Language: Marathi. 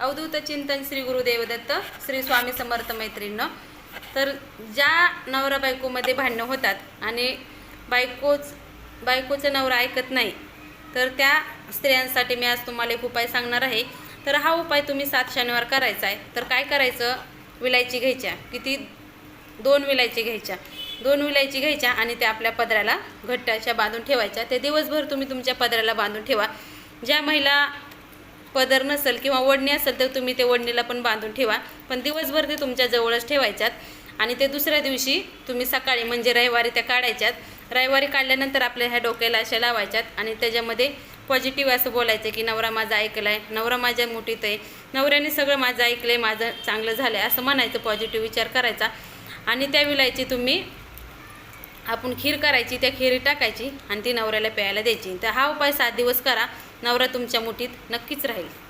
अवधूत चिंतन श्री गुरुदेव दत्त श्री स्वामी समर्थ मैत्रीण तर ज्या नवरा बायकोमध्ये भांडणं होतात आणि बायकोच बायकोचं नवरा ऐकत नाही तर त्या स्त्रियांसाठी मी आज तुम्हाला एक उपाय सांगणार आहे. तर हा उपाय तुम्ही सात शनिवार करायचा आहे. तर काय करायचं? विलायची घ्यायच्या. किती? दोन विलायची घ्यायच्या. दोन विलायची घ्यायच्या आणि त्या आपल्या पदराला घट्ट अशा बांधून ठेवायच्या. ते दिवसभर तुम्ही तुमच्या पदराला बांधून ठेवा. ज्या महिला पदर नसेल किंवा ओढणी असेल तर तुम्ही ते ओढणीला पण बांधून ठेवा. पण दिवसभर ते तुमच्या जवळच ठेवायच्यात. आणि ते दुसऱ्या दिवशी तुम्ही सकाळी म्हणजे रविवारी त्या काढायच्यात. रविवारी काढल्यानंतर आपल्या ह्या डोक्याला अशा लावायच्यात आणि त्याच्यामध्ये पॉझिटिव्ह असं बोलायचं की नवरा माझा ऐकला आहे नवरा माझ्या मुठीत आहे. नवऱ्याने सगळं माझं ऐकलं आहे माझं चांगलं झालं आहे असं म्हणायचं पॉझिटिव्ह विचार करायचा. आणि त्या विलायची तुम्ही आपण खीर करायची त्या खीर टाकायची आणि ती नवऱ्याला प्यायला द्यायची. तर हा उपाय सात दिवस करा. नवरा तुमच्या मुठीत नक्कीच राहील.